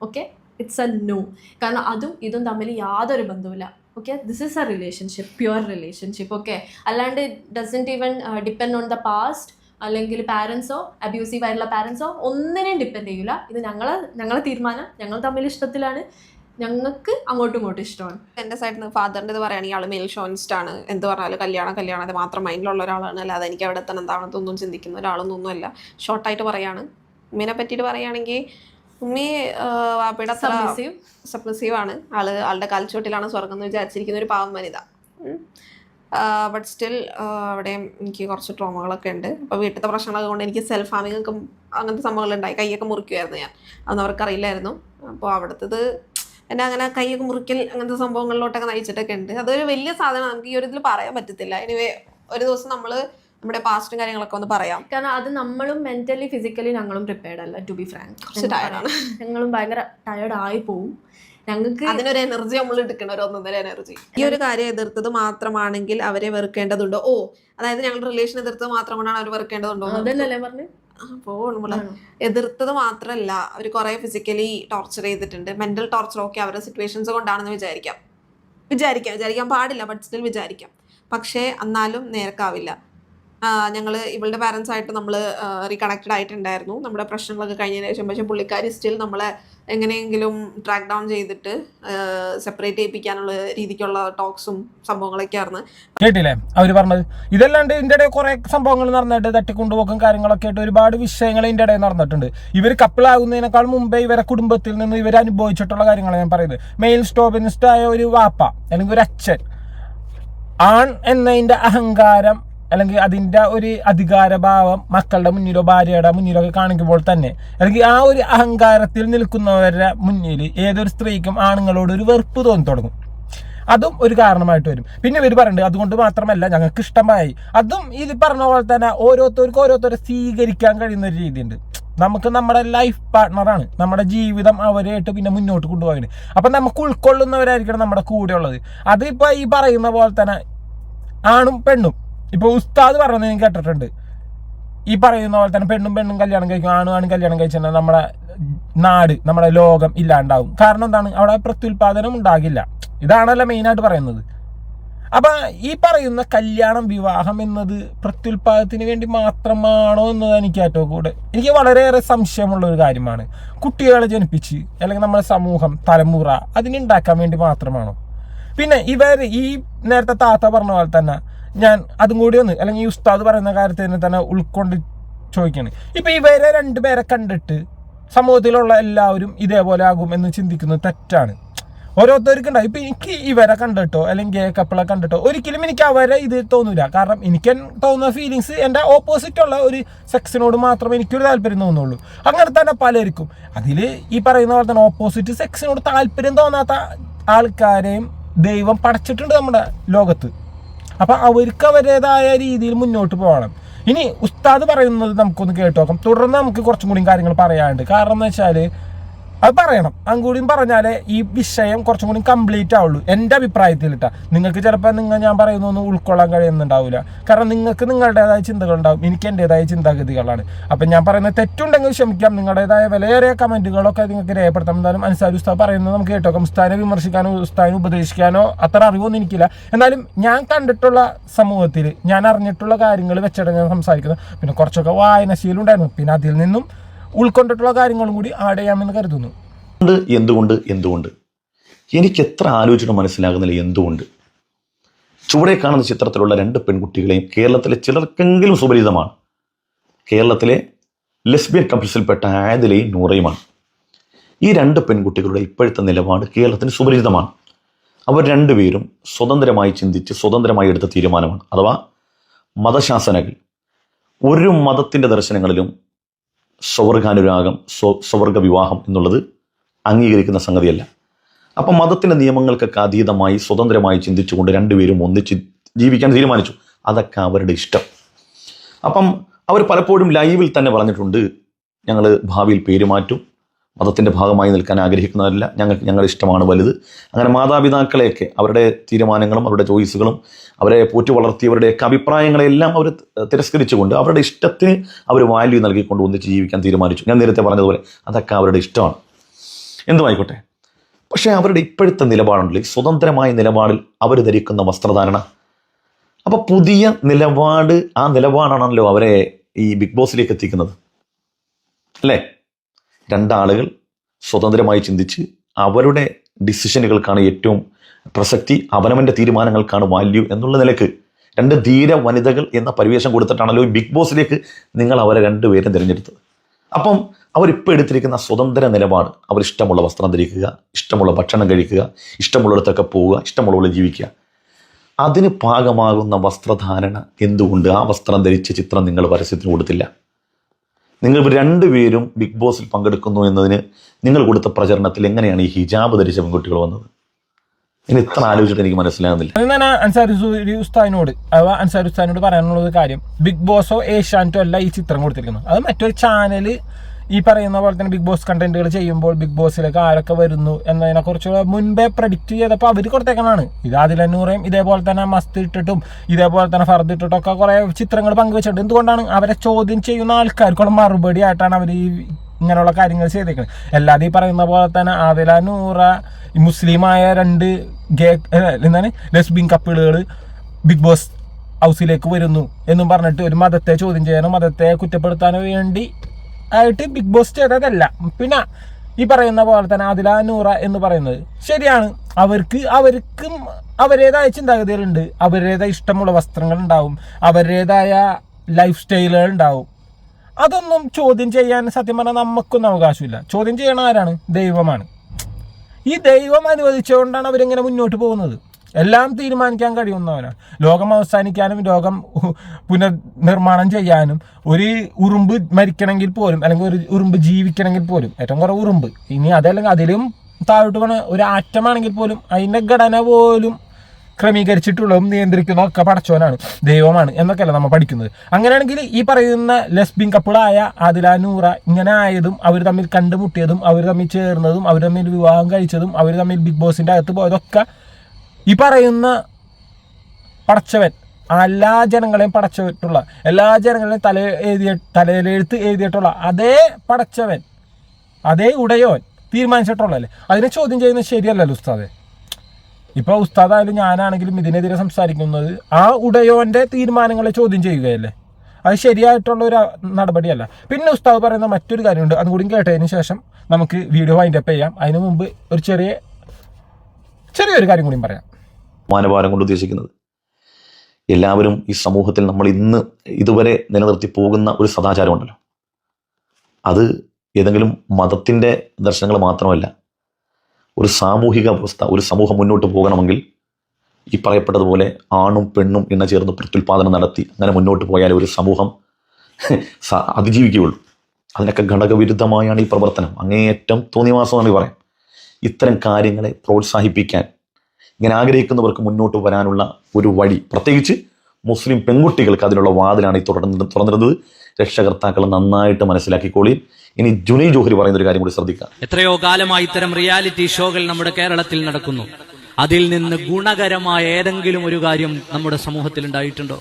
[SPEAKER 5] okay it's a no കാരണം അതും ഇതും തമ്മിൽ യാതൊരു ബന്ധവുമില്ല. Okay this is a relationship pure relationship okay അല്ലാണ്ട് doesn't even depend on the past അല്ലെങ്കിൽ പാരൻസോ അബ്യൂസീവ് ആയിട്ടുള്ള പാരൻസോ ഒന്നിനെയും ഡിപ്പെൻഡ് ചെയ്യില്ല ഇത് ഞങ്ങളെ ഞങ്ങളെ തീരുമാനം ഞങ്ങൾ തമ്മിൽ ഇഷ്ടത്തിലാണ്. ഞങ്ങൾക്ക് അങ്ങോട്ടും ഇങ്ങോട്ടും ഇഷ്ടമാണ്.
[SPEAKER 1] എന്റെ സൈഡിൽ നിന്ന് ഫാദറിന്റെ ഇത് പറയുകയാണെങ്കിൽ ആൾ മെയിൽ ഷോണിസ്റ്റ് ആണ്. എന്ത് പറഞ്ഞാലും കല്യാണം കല്യാണം അത് മാത്രം മൈൻഡിലുള്ള ഒരാളാണ്. അല്ലാതെ എനിക്ക് അവിടെ തന്നെ എന്താണെന്നൊന്നും ചിന്തിക്കുന്ന ഒരാളൊന്നും അല്ല. ഷോർട്ടായിട്ട് പറയാണ്. ഉമ്മീനെ പറ്റിയിട്ട് പറയുകയാണെങ്കിൽ ഉമ്മി വാപ്പയുടെ സപ്രസീവ്
[SPEAKER 5] സബ്മിസീവ്
[SPEAKER 1] സബ്മിസീവ് ആണ്. ആൾ ആളുടെ കാൽച്ചുവട്ടിലാണ് സ്വർഗം എന്ന് വിചാരിച്ചിരിക്കുന്ന ഒരു പാവം വനിത. ബട്ട് സ്റ്റിൽ അവിടെയും എനിക്ക് കുറച്ച് ട്രോമകളൊക്കെ ഉണ്ട്. അപ്പോൾ വീട്ടിലത്തെ പ്രശ്നങ്ങളൊക്കെ കൊണ്ട് എനിക്ക് സെൽഫ് ഹാമിങ് ഒക്കെ അങ്ങനത്തെ സംഭവങ്ങളുണ്ടായി. കൈയൊക്കെ മുറിക്കുമായിരുന്നു ഞാൻ. അന്ന് അവർക്കറിയില്ലായിരുന്നു. അപ്പോൾ അവിടുത്തത് എന്നെ അങ്ങനെ കൈയൊക്കെ മുറിക്കൽ അങ്ങനത്തെ സംഭവങ്ങളിലോട്ടൊക്കെ നയിച്ചിട്ടൊക്കെ ഉണ്ട് അതൊരു വലിയ സാധനം നമുക്ക് ഈ ഒരു ഇതിൽ പറയാൻ പറ്റത്തില്ല. എനിവേ ഒരു ദിവസം നമ്മൾ നമ്മുടെ പാസ്റ്റും കാര്യങ്ങളൊക്കെ ഒന്ന് പറയാം.
[SPEAKER 5] കാരണം അത് നമ്മളും മെന്റലി ഫിസിക്കലി ഞങ്ങളും പ്രിപ്പയർഡ് അല്ല ടു ബി ഫ്രാങ്ക്
[SPEAKER 1] കുറച്ച്
[SPEAKER 5] ഞങ്ങളും ഭയങ്കര ടയർഡ് ആയി പോവും. ഞങ്ങൾക്ക്
[SPEAKER 1] അതിനൊരു എനർജി നമ്മൾ എടുക്കണം ഒരു ഒന്നൊന്നര എനർജി ഈ ഒരു കാര്യം എതിർത്തത് മാത്രമാണെങ്കിൽ അവരെ വെറുക്കേണ്ടതുണ്ടോ? ഓ അതായത് ഞങ്ങളുടെ റിലേഷൻ എതിർത്തത് മാത്രം കൊണ്ടാണ് അവർ വെറുക്കേണ്ടതുണ്ടോ? അതല്ലേ
[SPEAKER 5] അതല്ലല്ലേ പറഞ്ഞു?
[SPEAKER 1] നമ്മൾ എതിർത്തത് മാത്രമല്ല അവർ കുറെ ഫിസിക്കലി ടോർച്ചർ ചെയ്തിട്ടുണ്ട്. മെന്റൽ ടോർച്ചർ ഒക്കെ അവരുടെ സിറ്റുവേഷൻസ് കൊണ്ടാണെന്ന് വിചാരിക്കാം. വിചാരിക്കാം. വിചാരിക്കാൻ പാടില്ല ബട്ട് സ്റ്റിൽ വിചാരിക്കാം. പക്ഷേ എന്നാലും നേർക്കാവില്ല ഞങ്ങൾ ഇവളുടെ പാരൻസ് ആയിട്ട് നമ്മൾ റീകണക്റ്റഡ് ആയിട്ടുണ്ടായിരുന്നു. നമ്മുടെ പ്രശ്നങ്ങളൊക്കെ കഴിഞ്ഞതിന് ശേഷം. പക്ഷേ പുള്ളിക്കാരി സ്റ്റിൽ നമ്മളെ എങ്ങനെയെങ്കിലും ട്രാക്ക് ഡൗൺ ചെയ്തിട്ട് സെപ്പറേറ്റ് ചെയ്യിപ്പിക്കാനുള്ള രീതിക്കുള്ള ടോക്സും സംഭവങ്ങളൊക്കെ ആയിരുന്നു.
[SPEAKER 4] കേട്ടില്ലേ? അവർ പറഞ്ഞത് ഇതല്ലാണ്ട് ഇതിന്റെ ഇടയിൽ കുറെ സംഭവങ്ങൾ നടന്നിട്ട് തട്ടിക്കൊണ്ടുപോക്കും കാര്യങ്ങളൊക്കെ ആയിട്ട് ഒരുപാട് വിഷയങ്ങൾ ഇതിന്റെ ഇടയിൽ നടന്നിട്ടുണ്ട്. ഇവർ കപ്പിളാകുന്നതിനേക്കാൾ മുമ്പേ ഇവരെ കുടുംബത്തിൽ നിന്ന് ഇവർ അനുഭവിച്ചിട്ടുള്ള കാര്യങ്ങളാണ് ഞാൻ പറയുന്നത്. മെയിൽ സ്റ്റോബിനിസ്റ്റ് ആയ ഒരു വാപ്പ അല്ലെങ്കിൽ ഒരു അച്ഛൻ ആൺ എന്നതിന്റെ അഹങ്കാരം അല്ലെങ്കിൽ അതിന്റെ ഒരു അധികാരഭാവം മക്കളുടെ മുന്നിലോ ഭാര്യയുടെ മുന്നിലോ ഒക്കെ കാണിക്കുമ്പോൾ തന്നെ. അല്ലെങ്കിൽ ആ ഒരു അഹങ്കാരത്തിൽ നിൽക്കുന്നവരുടെ മുന്നിൽ ഏതൊരു സ്ത്രീക്കും ആണുങ്ങളോട് ഒരു വെറുപ്പ് തോന്നി തുടങ്ങും. അതും ഒരു കാരണമായിട്ട് വരും. പിന്നെ ഇവർ പറയുന്നുണ്ട് അതുകൊണ്ട് മാത്രമല്ല ഞങ്ങൾക്ക് ഇഷ്ടമായി. അതും ഇത് പറഞ്ഞ പോലെ തന്നെ ഓരോരുത്തർക്കും ഓരോരുത്തരെ സ്വീകരിക്കാൻ കഴിയുന്ന ഒരു രീതിയുണ്ട്. നമുക്ക് നമ്മുടെ ലൈഫ് പാർട്ട്ണറാണ് നമ്മുടെ ജീവിതം അവരായിട്ട് പിന്നെ മുന്നോട്ട് കൊണ്ടുപോകുന്നത് അപ്പം നമുക്ക് ഉൾക്കൊള്ളുന്നവരായിരിക്കണം നമ്മുടെ കൂടെ ഉള്ളത് അതിപ്പോൾ ഈ പറയുന്ന പോലെ തന്നെ ആണും പെണ്ണും. ഇപ്പോൾ ഉസ്താദ് പറഞ്ഞത് ഞാൻ കേട്ടിട്ടുണ്ട്. ഈ പറയുന്ന പോലെ തന്നെ പെണ്ണും പെണ്ണും കല്യാണം കഴിക്കും ആണും ആണും കല്യാണം കഴിച്ചാൽ നമ്മുടെ നാട് നമ്മുടെ ലോകം ഇല്ലാണ്ടാവും. കാരണം എന്താണ്? അവിടെ പ്രത്യുൽപാദനം ഉണ്ടാകില്ല. ഇതാണല്ലോ മെയിനായിട്ട് പറയുന്നത്. അപ്പൊ ഈ പറയുന്ന കല്യാണം വിവാഹം എന്നത് പ്രത്യുൽപാദത്തിന് വേണ്ടി മാത്രമാണോ എന്നത് എനിക്ക് ഏറ്റവും കൂടെ എനിക്ക് വളരെയേറെ സംശയമുള്ള ഒരു കാര്യമാണ്. കുട്ടികളെ ജനിപ്പിച്ച് അല്ലെങ്കിൽ നമ്മുടെ സമൂഹം തലമുറ അതിനുണ്ടാക്കാൻ വേണ്ടി മാത്രമാണോ? പിന്നെ ഇവർ ഈ നേരത്തെ താത്ത പറഞ്ഞ പോലെ തന്നെ ഞാൻ അതും കൂടി ഒന്ന് അല്ലെങ്കിൽ ഈ ഉസ്താദ് പറയുന്ന കാര്യത്തിന് തന്നെ ഉൾക്കൊണ്ട് ചോദിക്കുകയാണ് ഇപ്പൊ ഇവരെ രണ്ടുപേരെ കണ്ടിട്ട് സമൂഹത്തിലുള്ള എല്ലാവരും ഇതേപോലെ ആകും എന്ന് ചിന്തിക്കുന്നത് തെറ്റാണ്. ഓരോരുത്തർക്കും ഉണ്ടാവും ഇപ്പൊ എനിക്ക് ഇവരെ കണ്ടിട്ടോ അല്ലെങ്കിൽ കപ്പിളെ കണ്ടിട്ടോ ഒരിക്കലും എനിക്ക് അവരെ ഇത് തോന്നില്ല കാരണം എനിക്ക് തോന്നുന്ന ഫീലിങ്സ് എന്റെ ഓപ്പോസിറ്റ് ഉള്ള ഒരു സെക്സിനോട് മാത്രമേ എനിക്കൊരു താല്പര്യം തോന്നുള്ളൂ. അങ്ങനെ തന്നെ പലർക്കും. അതിൽ ഈ പറയുന്ന പോലെ തന്നെ ഓപ്പോസിറ്റ് സെക്സിനോട് താല്പര്യം തോന്നാത്ത ആൾക്കാരെയും ദൈവം പടച്ചിട്ടുണ്ട് നമ്മുടെ ലോകത്ത്. അപ്പൊ അവർക്ക് അവരുടേതായ രീതിയിൽ മുന്നോട്ട് പോകണം. ഇനി ഉസ്താദ് പറയുന്നത് നമുക്കൊന്ന് കേട്ടോക്കാം. തുടർന്ന് നമുക്ക് കുറച്ചും കൂടി കാര്യങ്ങൾ പറയാനുണ്ട്. കാരണം എന്ന് വെച്ചാൽ അത് പറയണം. അതും കൂടിയും പറഞ്ഞാലേ ഈ വിഷയം കുറച്ചും കൂടി കംപ്ലീറ്റ് ആവുള്ളൂ. എന്റെ അഭിപ്രായത്തിൽ ഇട്ടാ നിങ്ങൾക്ക് ചിലപ്പോൾ നിങ്ങൾ ഞാൻ പറയുന്നൊന്നും ഉൾക്കൊള്ളാൻ കഴിയുന്നുണ്ടാവില്ല കാരണം നിങ്ങൾക്ക് നിങ്ങളുടേതായ ചിന്തകളുണ്ടാവും. എനിക്ക് എന്റെതായ ചിന്താഗതികളാണ്. അപ്പം ഞാൻ പറയുന്ന തെറ്റുണ്ടെങ്കിൽ ക്ഷമിക്കാം. നിങ്ങളുടേതായ വിലയേറിയ കമന്റുകളൊക്കെ നിങ്ങൾക്ക് രേഖപ്പെടുത്താം. എന്തായാലും അനുസാരി ഉസ്താദ് പറയുന്നത് നമുക്ക് കേട്ടോ. ഉസ്താനെ വിമർശിക്കാനോ ഉസ്താനെ ഉപദേശിക്കാനോ അത്ര അറിവൊന്നും എനിക്കില്ല. എന്നാലും ഞാൻ കണ്ടിട്ടുള്ള സമൂഹത്തിൽ ഞാൻ അറിഞ്ഞിട്ടുള്ള കാര്യങ്ങൾ വെച്ചിട്ട് ഞാൻ സംസാരിക്കുന്നത്. പിന്നെ കുറച്ചൊക്കെ വായനശീലം ഉണ്ടായിരുന്നു. പിന്നെ അതിൽ നിന്നും ഉൾക്കൊണ്ടിട്ടുള്ള കാര്യങ്ങളും കൂടി ആഡ് ചെയ്യാമെന്ന് കരുതുന്നു.
[SPEAKER 2] എന്തുകൊണ്ട് എന്തുകൊണ്ട് എനിക്ക് എത്ര ആലോചിച്ചിട്ട് മനസ്സിലാകുന്നില്ല എന്തുകൊണ്ട്. ചുവടെ കാണുന്ന ചിത്രത്തിലുള്ള രണ്ട് പെൺകുട്ടികളെയും കേരളത്തിലെ ചിലർക്കെങ്കിലും സുപരിചിതമാണ്. കേരളത്തിലെ ലെസ്ബിയൻ കപ്പിൾസിൽപ്പെട്ട ആയതിലെയും നൂറയുമാണ്. ഈ രണ്ട് പെൺകുട്ടികളുടെ ഇപ്പോഴത്തെ നിലപാട് കേരളത്തിന് സുപരിചിതമാണ്. അവർ രണ്ടുപേരും സ്വതന്ത്രമായി ചിന്തിച്ച് സ്വതന്ത്രമായി എടുത്ത തീരുമാനമാണ്. അഥവാ മതശാസനകൾ. ഒരു മതത്തിന്റെ ദർശനങ്ങളിലും സ്വവർഗാനുരാഗം സ്വ സ്വവർഗ വിവാഹം എന്നുള്ളത് അംഗീകരിക്കുന്ന സംഗതിയല്ല. അപ്പം മതത്തിന്റെ നിയമങ്ങൾക്കൊക്കെ അതീതമായി സ്വതന്ത്രമായി ചിന്തിച്ചുകൊണ്ട് രണ്ടുപേരും ഒന്നിച്ച് ജീവിക്കാൻ തീരുമാനിച്ചു. അതൊക്കെ അവരുടെ ഇഷ്ടം. അപ്പം അവർ പലപ്പോഴും ലൈവിൽ തന്നെ പറഞ്ഞിട്ടുണ്ട് ഞങ്ങൾ ഭാവിയിൽ പേര് മാറ്റും മതത്തിന്റെ ഭാഗമായി നിൽക്കാൻ ആഗ്രഹിക്കുന്നവരല്ല. ഞങ്ങൾക്ക് ഞങ്ങളുടെ ഇഷ്ടമാണ് വലുത്. അങ്ങനെ മാതാപിതാക്കളെയൊക്കെ അവരുടെ തീരുമാനങ്ങളും അവരുടെ ചോയ്സുകളും അവരെ പോറ്റി വളർത്തിയവരുടെയൊക്കെ അഭിപ്രായങ്ങളെല്ലാം അവർ തിരസ്കരിച്ചുകൊണ്ട് അവരുടെ ഇഷ്ടത്തിന് അവർ വാല്യൂ നൽകിക്കൊണ്ട് ഒന്നിച്ച് ജീവിക്കാൻ തീരുമാനിച്ചു. ഞാൻ നേരത്തെ പറഞ്ഞതുപോലെ അതൊക്കെ അവരുടെ ഇഷ്ടമാണ്. എന്തുമായിക്കോട്ടെ? പക്ഷേ അവരുടെ ഇപ്പോഴത്തെ നിലപാടുണ്ടല്ലോ. സ്വതന്ത്രമായ നിലപാടിൽ അവർ ധരിക്കുന്ന വസ്ത്രധാരണ. അപ്പോൾ പുതിയ നിലപാട് ആ നിലപാടാണല്ലോ അവരെ ഈ ബിഗ് ബോസിലേക്ക് എത്തിക്കുന്നത്. അല്ലേ? രണ്ടാളുകൾ സ്വതന്ത്രമായി ചിന്തിച്ച് അവരുടെ ഡിസിഷനുകൾക്കാണ് ഏറ്റവും പ്രസക്തി അവനവന്റെ തീരുമാനങ്ങൾക്കാണ് വാല്യൂ എന്നുള്ള നിലയ്ക്ക് രണ്ട് ധീര വനിതകൾ എന്ന പരിവേഷം കൊടുത്തിട്ടാണല്ലോ ബിഗ് ബോസിലേക്ക് നിങ്ങൾ അവരെ രണ്ടുപേരും തിരഞ്ഞെടുത്തത്. അപ്പം അവരിപ്പോൾ എടുത്തിരിക്കുന്ന സ്വതന്ത്ര നിലപാട് അവർ ഇഷ്ടമുള്ള വസ്ത്രം ധരിക്കുക ഇഷ്ടമുള്ള ഭക്ഷണം കഴിക്കുക ഇഷ്ടമുള്ളിടത്തൊക്കെ പോവുക ഇഷ്ടമുള്ള ജീവിക്കുക. അതിന് പാകമാകുന്ന വസ്ത്രധാരണ എന്തുകൊണ്ട് ആ വസ്ത്രം ധരിച്ച ചിത്രം നിങ്ങൾ പരസ്യത്തിന് കൊടുത്തില്ല? നിങ്ങൾ രണ്ടുപേരും ബിഗ് ബോസിൽ പങ്കെടുക്കുന്നു എന്നതിന് നിങ്ങൾ കൊടുത്ത പ്രചരണത്തിൽ എങ്ങനെയാണ് ഈ ഹിജാബ് ധരിച്ച പെൺകുട്ടികൾ വന്നത്? ഇനി ഇത്ര ആലോചിച്ചിട്ട് എനിക്ക് മനസ്സിലാകുന്നില്ല.
[SPEAKER 4] അത് ഞാൻ അൻസാരി അൻസാരി ഉസ്താദിനോട് പറയാനുള്ളത് കാര്യം ബിഗ് ബോസോ ഏഷ്യാനെറ്റോ അല്ല ഈ ചിത്രം കൊടുത്തിരിക്കുന്നത്. അത് മറ്റൊരു ചാനൽ ഈ പറയുന്ന പോലെ തന്നെ ബിഗ് ബോസ് കണ്ടന്റുകൾ ചെയ്യുമ്പോൾ ബിഗ് ബോസിലേക്ക് ആരൊക്കെ വരുന്നു എന്നതിനെ കുറിച്ചുള്ള മുൻപേ പ്രഡിക്റ്റ് ചെയ്തപ്പോൾ അവർ കൊടുത്തേക്കണാണ് ഇത് അതിലന്നൂറേയും ഇതേപോലെ തന്നെ മസ്ത് ഇട്ടിട്ടും ഇതേപോലെ തന്നെ ഫർദ് ഇട്ടിട്ടും ഒക്കെ കുറേ ചിത്രങ്ങൾ പങ്കുവെച്ചിട്ടുണ്ട്. എന്തുകൊണ്ടാണ് അവരെ ചോദ്യം ചെയ്യുന്ന ആൾക്കാർക്കുള്ള മറുപടി ആയിട്ടാണ് അവർ ഈ ഇങ്ങനെയുള്ള കാര്യങ്ങൾ ചെയ്തേക്കുന്നത് അല്ലാതെ ഈ പറയുന്ന പോലെ തന്നെ ആദില നൂറ മുസ്ലിമായ രണ്ട് ഗേ എന്താണ് ലെസ്ബിൻ കപ്പിളുകൾ ബിഗ് ബോസ് ഹൗസിലേക്ക് വരുന്നു എന്നും പറഞ്ഞിട്ട് ഒരു മതത്തെ ചോദ്യം ചെയ്യാനോ മതത്തെ കുറ്റപ്പെടുത്താനോ വേണ്ടി ആയിട്ട് ബിഗ് ബോസ് ചെയ്തതല്ല. പിന്നെ ഈ പറയുന്ന പോലെ തന്നെ അതില നൂറ എന്ന് പറയുന്നത് ശരിയാണ്. അവർക്ക് അവർക്കും അവരുടേതായ ചിന്താഗതികളുണ്ട്. അവരുടേതായ ഇഷ്ടമുള്ള വസ്ത്രങ്ങൾ ഉണ്ടാവും അവരുടേതായ ലൈഫ് സ്റ്റൈലുകൾ ഉണ്ടാവും അതൊന്നും ചോദ്യം ചെയ്യാൻ സത്യം പറഞ്ഞാൽ നമുക്കൊന്നും അവകാശമില്ല. ചോദ്യം ചെയ്യണ ആരാണ്? ദൈവമാണ്. ഈ ദൈവം അനുവദിച്ചുകൊണ്ടാണ് അവരിങ്ങനെ മുന്നോട്ട് പോകുന്നത്. എല്ലാം തീരുമാനിക്കാൻ കഴിയുന്നവനാണ് ലോകം അവസാനിക്കാനും ലോകം പുനർനിർമ്മാണം ചെയ്യാനും ഒരു ഉറുമ്പ് മരിക്കണമെങ്കിൽ പോലും അല്ലെങ്കിൽ ഒരു ഉറുമ്പ് ജീവിക്കണമെങ്കിൽ പോലും ഏറ്റവും കുറവ് ഉറുമ്പ്. ഇനി അതല്ലെങ്കിൽ അതിലും താഴോട്ട് പോണ ഒരു ആറ്റമാണെങ്കിൽ പോലും അതിന്റെ ഘടന പോലും ക്രമീകരിച്ചിട്ടുള്ളതും നിയന്ത്രിക്കുന്ന ഒക്കെ ദൈവമാണ് എന്നൊക്കെയല്ല നമ്മൾ പഠിക്കുന്നത്. അങ്ങനെയാണെങ്കിൽ ഈ പറയുന്ന ലെസ്ബിൻ കപ്പിളായ ആദില നൂറ ഇങ്ങനെ ആയതും അവർ തമ്മിൽ കണ്ടുമുട്ടിയതും അവർ തമ്മിൽ ചേർന്നതും അവർ തമ്മിൽ വിവാഹം കഴിച്ചതും അവർ തമ്മിൽ ബിഗ് ബോസിന്റെ അകത്ത് പോയതൊക്കെ ഈ പറയുന്ന പടച്ചവൻ എല്ലാ ജനങ്ങളെയും പടച്ചിട്ടുള്ള എല്ലാ ജനങ്ങളെയും തല എഴുതിയ തലയിലെഴുത്ത് എഴുതിയിട്ടുള്ള അതേ പടച്ചവൻ അതേ ഉടയോൻ തീരുമാനിച്ചിട്ടുള്ളല്ലേ അതിനെ ചോദ്യം ചെയ്യുന്നത് ശരിയല്ലല്ലോ ഉസ്താദെ. ഇപ്പൊ ഉസ്താദായാലും ഞാനാണെങ്കിലും ഇതിനെതിരെ സംസാരിക്കുന്നത് ആ ഉടയോന്റെ തീരുമാനങ്ങളെ ചോദ്യം ചെയ്യുകയല്ലേ? അത് ശരിയായിട്ടുള്ള ഒരു നടപടിയല്ല. പിന്നെ ഉസ്താവ് പറയുന്ന മറ്റൊരു കാര്യമുണ്ട്. അതും കൂടി കേട്ടതിന് ശേഷം നമുക്ക് വീഡിയോ വൈൻഡപ്പ് ചെയ്യാം. അതിനു മുമ്പ് ഒരു ചെറിയ ചെറിയൊരു കാര്യം കൂടി പറയാം.
[SPEAKER 2] മാനഭാരം കൊണ്ട് ഉദ്ദേശിക്കുന്നത്. എല്ലാവരും ഈ സമൂഹത്തിൽ നമ്മൾ ഇന്ന് ഇതുവരെ നിലനിർത്തി പോകുന്ന ഒരു സദാചാരമുണ്ടല്ലോ. അത് ഏതെങ്കിലും മതത്തിന്റെ ദർശനങ്ങൾ മാത്രമല്ല ഒരു സാമൂഹിക അവസ്ഥ ഒരു സമൂഹം മുന്നോട്ട് പോകണമെങ്കിൽ ഈ പറയപ്പെട്ടതുപോലെ ആണും പെണ്ണും ഇണ ചേർന്ന് പ്രത്യുൽപാദനം നടത്തി അങ്ങനെ മുന്നോട്ട് പോയാൽ ഒരു സമൂഹം അതിജീവിക്കുകയുള്ളൂ. അതിനൊക്കെ ഘടകവിരുദ്ധമായാണ് ഈ പ്രവർത്തനം. അങ്ങേയറ്റം തോന്നിവാസമെന്ന് പറയാം ഇത്തരം കാര്യങ്ങളെ പ്രോത്സാഹിപ്പിക്കാൻ ഇങ്ങനെ ആഗ്രഹിക്കുന്നവർക്ക് മുന്നോട്ട് വരാനുള്ള ഒരു വഴി. പ്രത്യേകിച്ച് മുസ്ലിം പെൺകുട്ടികൾക്ക് അതിനുള്ള വാതിലാണ് ഈ തുറന്നത് തുറന്നിരുന്നത്. രക്ഷകർത്താക്കൾ നന്നായിട്ട് മനസ്സിലാക്കിക്കോളി. ഇനി ജുനൈ ജോഹരി പറയുന്ന ഒരു കാര്യം കൂടി ശ്രദ്ധിക്കാം.
[SPEAKER 6] എത്രയോ കാലമായി ഇത്തരം റിയാലിറ്റി ഷോകൾ നമ്മുടെ കേരളത്തിൽ നടക്കുന്നു. അതിൽ നിന്ന് ഗുണകരമായ ഏതെങ്കിലും ഒരു കാര്യം നമ്മുടെ സമൂഹത്തിൽ ഉണ്ടായിട്ടുണ്ടോ?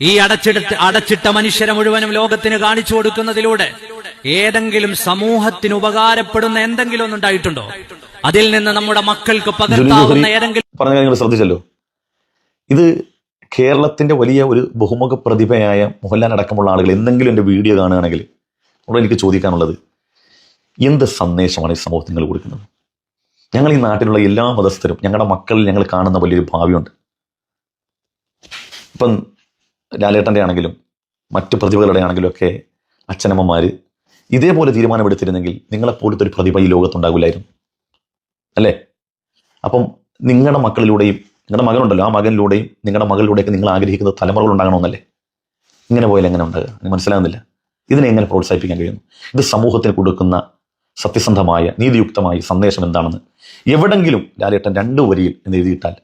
[SPEAKER 6] ഈ അടച്ചിടത്ത് അടച്ചിട്ട മനുഷ്യരെ മുഴുവനും ലോകത്തിന് കാണിച്ചു കൊടുക്കുന്നതിലൂടെ ഏതെങ്കിലും സമൂഹത്തിന് ഉപകാരപ്പെടുന്ന എന്തെങ്കിലും ഒന്നുണ്ടായിട്ടുണ്ടോ അതിൽ നിന്ന് നമ്മുടെ മക്കൾക്ക് പകർത്താവുന്ന ഏതെങ്കിലും
[SPEAKER 2] പറഞ്ഞ കാര്യങ്ങൾ നിങ്ങൾ ശ്രദ്ധിച്ചല്ലോ. ഇത് കേരളത്തിന്റെ വലിയ ഒരു ബഹുമുഖ പ്രതിഭയായ മോഹൻലാൽ അടക്കമുള്ള ആളുകൾ എന്തെങ്കിലും എന്റെ വീഡിയോ കാണുകയാണെങ്കിൽ അവിടെ എനിക്ക് ചോദിക്കാനുള്ളത് എന്ത് സന്ദേശമാണ് ഈ സമൂഹത്തിൽ നിങ്ങൾ കൊടുക്കുന്നത്? ഞങ്ങൾ ഈ നാട്ടിലുള്ള എല്ലാ മതസ്ഥരും ഞങ്ങളുടെ മക്കളിൽ ഞങ്ങൾ കാണുന്ന വലിയൊരു ഭാവിയുണ്ട്. ഇപ്പം ലാലേട്ടന്റെ ആണെങ്കിലും മറ്റ് പ്രതിഭകളുടെ ആണെങ്കിലും ഒക്കെ അച്ഛനമ്മമാർ ഇതേപോലെ തീരുമാനമെടുത്തിരുന്നെങ്കിൽ നിങ്ങളെപ്പോലത്തെ ഒരു പ്രതിഭ ഈ ലോകത്തുണ്ടാകില്ലായിരുന്നു അല്ലേ? അപ്പം നിങ്ങളുടെ മക്കളിലൂടെയും നിങ്ങളുടെ മകനുണ്ടല്ലോ ആ മകനിലൂടെയും നിങ്ങളുടെ മകളിലൂടെയൊക്കെ നിങ്ങൾ ആഗ്രഹിക്കുന്ന തലമുറകൾ ഉണ്ടാകണമെന്നല്ലേ ഇങ്ങനെ പോയാൽ എങ്ങനെ ഉണ്ടാകുക? മനസ്സിലാകുന്നില്ല. ഇതിനെ എങ്ങനെ പ്രോത്സാഹിപ്പിക്കാൻ കഴിയുന്നു? ഇത് സമൂഹത്തിന് കൊടുക്കുന്ന സത്യസന്ധമായ നീതിയുക്തമായ സന്ദേശം എന്താണെന്ന് എവിടെങ്കിലും ലാലേട്ടൻ രണ്ടു വരിയിൽ എന്ന് എഴുതിയിട്ടാൽ